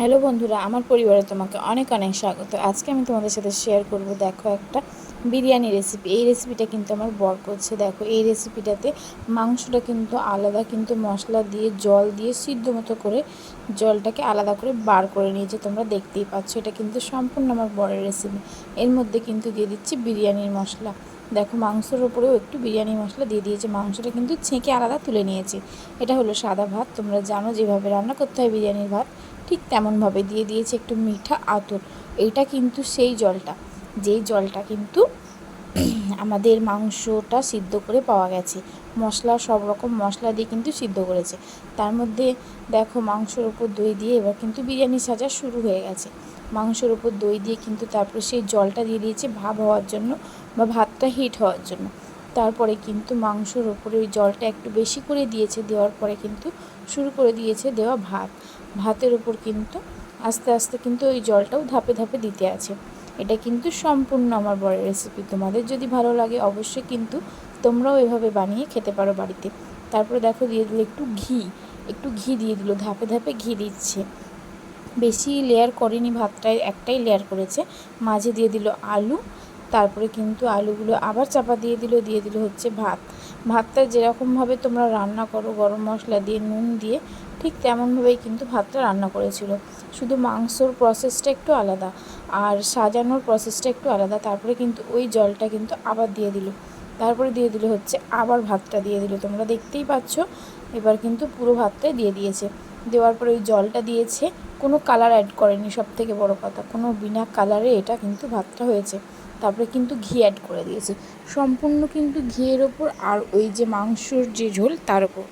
Hello বন্ধুরা, আমার পরিবারে তোমাকে অনেক অনেক স্বাগত। আজকে আমি তোমাদের সাথে শেয়ার করব, দেখো একটা বিরিয়ানি রেসিপি এই রেসিপিটা কিন্তু আমার বর করছে। দেখো, এই রেসিপিটাতে মাংসটা কিন্তু আলাদা, কিন্তু মশলা দিয়ে, জল দিয়ে সিদ্ধ মতো করে জলটাকে আলাদা করে বার করে নিয়েছে। তোমরা দেখতেই পাচ্ছ, এটা কিন্তু সম্পূর্ণ আমার বরের রেসিপি এর মধ্যে কিন্তু দিয়ে দিচ্ছি বিরিয়ানির মশলা। দেখো, মাংসের ওপরেও একটু বিরিয়ানি মশলা দিয়ে দিয়েছে। মাংসটা কিন্তু ছেঁকে আলাদা তুলে নিয়েছে। এটা হলো সাদা ভাত। তোমরা জানো, যেভাবে রান্না করতে হয় বিরিয়ানির ভাত। ঠিক তেমনভাবে দিয়ে দিয়েছে একটু মিঠা আতর। এইটা কিন্তু সেই জলটা। যেই জলটা কিন্তু আমাদের মাংসটা সিদ্ধ করে পাওয়া গেছে। মশলা, সব রকম মশলা দিয়ে কিন্তু সিদ্ধ করেছে। তার মধ্যে দেখো মাংসর উপর দই দিয়ে এবার কিন্তু বিরিয়ানি সাজা শুরু হয়ে গেছে। মাংসের উপর দই দিয়ে কিন্তু তারপরে সেই জলটা দিয়ে দিয়েছে ভাব হওয়ার জন্য বা ভাতটা হিট হওয়ার জন্য। তারপরে কিন্তু মাংসর ওপরে ওই জলটা একটু বেশি করে দিয়েছে, দেওয়ার পরে কিন্তু শুরু করে দিয়েছে দেওয়া ভাত। ভাতের উপর কিন্তু আস্তে আস্তে কিন্তু ওই জলটাও ধাপে ধাপে দিতে আছে। এটা কিন্তু সম্পূর্ণ আমার বড় রেসিপি তোমাদের যদি ভালো লাগে অবশ্যই কিন্তু তোমরাও এভাবে বানিয়ে খেতে পারো বাড়িতে। তারপরে দেখো দিয়ে দিল একটু ঘি। একটু ঘি দিয়ে দিল। ধাপে ধাপে ঘি দিচ্ছে। বেশি লেয়ার করেনি ভাতটায় একটাই লেয়ার করেছে। মাঝে দিয়ে দিল আলু। তারপরে কিন্তু আলুগুলো আবার চাপা দিয়ে দিল। দিয়ে দিল হচ্ছে ভাত। ভাতটা যেরকমভাবে তোমরা রান্না করো, গরম মশলা দিয়ে, নুন দিয়ে ঠিক তেমনভাবেই কিন্তু ভাতটা রান্না করেছিল। শুধু মাংসর প্রসেসটা একটু আলাদা আর সাজানোর প্রসেসটা একটু আলাদা। তারপরে কিন্তু ওই জলটা কিন্তু আবার দিয়ে দিল। তারপরে দিয়ে দিল হচ্ছে আবার ভাতটা দিয়ে দিল। তোমরা দেখতেই পাচ্ছ, এবার কিন্তু পুরো ভাতটাই দিয়ে দিয়েছে। দেওয়ার পরে ওই জলটা দিয়েছে। কোনো কালার অ্যাড করেনি সব থেকে বড় কথা। কোনো বিনা কালারে এটা কিন্তু ভাতটা হয়েছে। তারপরে কিন্তু ঘি অ্যাড করে দিয়েছে। সম্পূর্ণ কিন্তু ঘিয়ের ওপর আর ওই যে মাংসর যে ঝোল তার ওপর।